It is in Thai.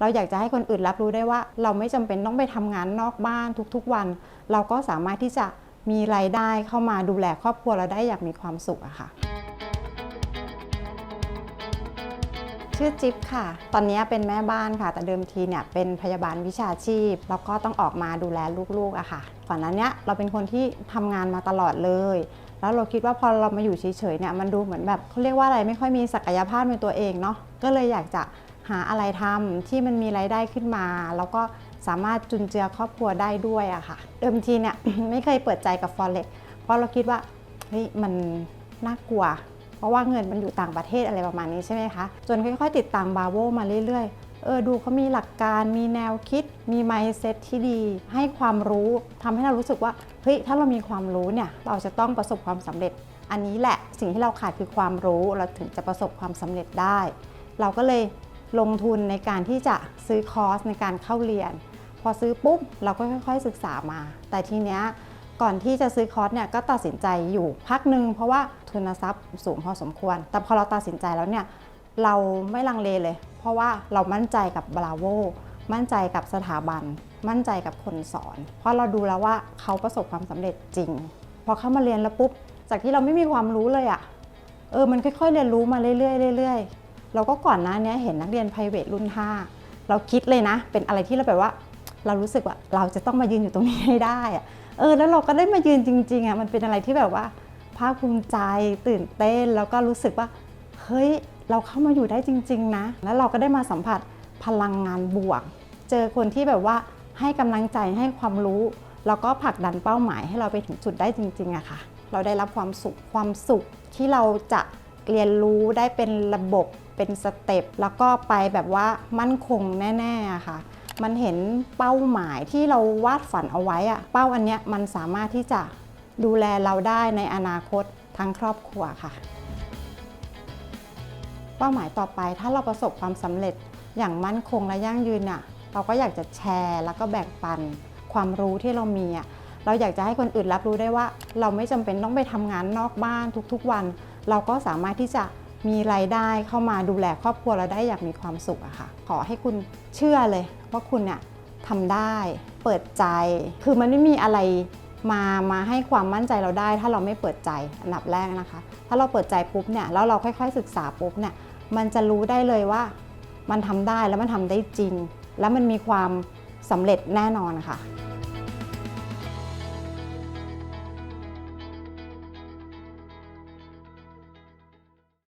เราอยากจะให้คนอื่นรับรู้ได้ว่า เราไม่จำเป็นต้องไปทำงานนอกบ้านทุกๆวัน เราก็สามารถที่จะมีรายได้เข้ามาดูแลครอบครัวเราได้อย่างมีความสุขอะค่ะ ชื่อจิ๊บค่ะ ตอนนี้เป็นแม่บ้านค่ะ แต่เดิมทีเนี่ยเป็นพยาบาลวิชาชีพ แล้วก็ต้องออกมาดูแลลูกๆอะค่ะ ก่อนหน้าเนี้ยเราเป็นคนที่ทำงานมาตลอดเลยแล้วเราคิดว่าพอเรามาอยู่เฉยๆเนี่ยมันดูเหมือนแบบเขาเรียกว่าอะไรไม่ค่อยมีศักยภาพในตัวเองเนาะก็เลยอยากจะ หาอะไรทำที่มันมีรายได้ขึ้นมา แล้วก็สามารถจุนเจือครอบครัวได้ด้วยอะค่ะเดิมทีเนี่ยไม่เคยเปิดใจกับ Forex เพราะเราคิดว่าเฮ้ยมันน่ากลัว เพราะว่าเงินมันอยู่ต่างประเทศอะไรประมาณนี้ใช่ไหมคะ จนค่อยๆ ติดตามบาโวมาเรื่อยๆ เออดูเขามีหลักการมีแนวคิด มี mindset ที่ดี ให้ความรู้ทำให้เรารู้สึกว่าเฮ้ยถ้าเรามีความรู้เนี่ยเราจะต้องประสบความสำเร็จ อันนี้แหละสิ่งที่เราขาดคือความรู้เราถึงจะประสบความสำเร็จได้ เราก็เลย ลงทุนในการที่จะซื้อคอร์สในการเข้าเรียน พอซื้อปุ๊บเราก็ค่อย ๆ ศึกษามา แต่ทีเนี้ยก่อนที่จะซื้อคอร์สเนี่ยก็ตัดสินใจอยู่พักหนึ่งเพราะว่าทุนทรัพย์สูงพอสมควร แต่พอเราตัดสินใจแล้วเนี่ยเราไม่ลังเลเลย เพราะว่าเรามั่นใจกับบราโวมั่นใจกับสถาบัน มั่นใจกับคนสอน เพราะเราดูแล้วว่าเขาประสบความสำเร็จจริง พอเข้ามาเรียนแล้วปุ๊บ จากที่เราไม่มีความรู้เลยอะ่ะ เออ มันค่อยๆเรียนรู้มาเรื่อยๆเรื่อย เราก็ก่อนหน้านี้เห็นนักเรียน p r i v a t รุ่น 5 เราคิดเลยนะ เป็นอะไรที่เราแบบว่า เรารู้สึกว่าเราจะต้องมายืนอยู่ตรงนี้ให้ได้อะเออแล้วเราก็ได้มายืนจริงๆอะมันเป็นอะไรที่แบบว่าภาคภูมิใจตื่นเต้น แล้วก็รู้สึกว่าเฮ้ยเราเข้ามาอยู่ได้จริง ๆ นะ แล้วเราก็ได้มาสัมผัสพลังงานบวก เจอคนที่แบบว่าให้กำลังใจให้ความรู้ แล้วก็ผลักดันเป้าหมายให้เราไปถึงจุดได้จริงๆอะค่ะ เราได้รับความสุขความสุขที่เราจะเรียนรู้ได้เป็นระบบ เป็นสเต็ปแล้วก็ไปแบบว่ามั่นคงแน่ๆค่ะ มันเห็นเป้าหมายที่เราวาดฝันเอาไว้อะเป้าอันเนี้ยมันสามารถที่จะดูแลเราได้ในอนาคตทั้งครอบครัวค่ะ เป้าหมายต่อไปถ้าเราประสบความสำเร็จอย่างมั่นคงและยั่งยืนน่ะเราก็อยากจะแชร์แล้วก็แบ่งปันความรู้ที่เรามีอะเราอยากจะให้คนอื่นรับรู้ได้ว่า เราไม่จำเป็นต้องไปทำงานนอกบ้านทุกๆวัน เราก็สามารถที่จะ มีรายได้เข้ามาดูแลครอบครัวเราได้อย่างมีความสุขอะค่ะ ขอให้คุณเชื่อเลยว่าคุณเนี่ยทำได้ เปิดใจ คือมันไม่มีอะไรมามาให้ความมั่นใจเราได้ ถ้าเราไม่เปิดใจอันดับแรกนะคะ ถ้าเราเปิดใจปุ๊บเนี่ยแล้วเราค่อยๆศึกษาปุ๊บเนี่ยมันจะรู้ได้เลยว่ามันทำได้แล้วมันทำได้จริง แล้วมันมีความสำเร็จแน่นอนค่ะ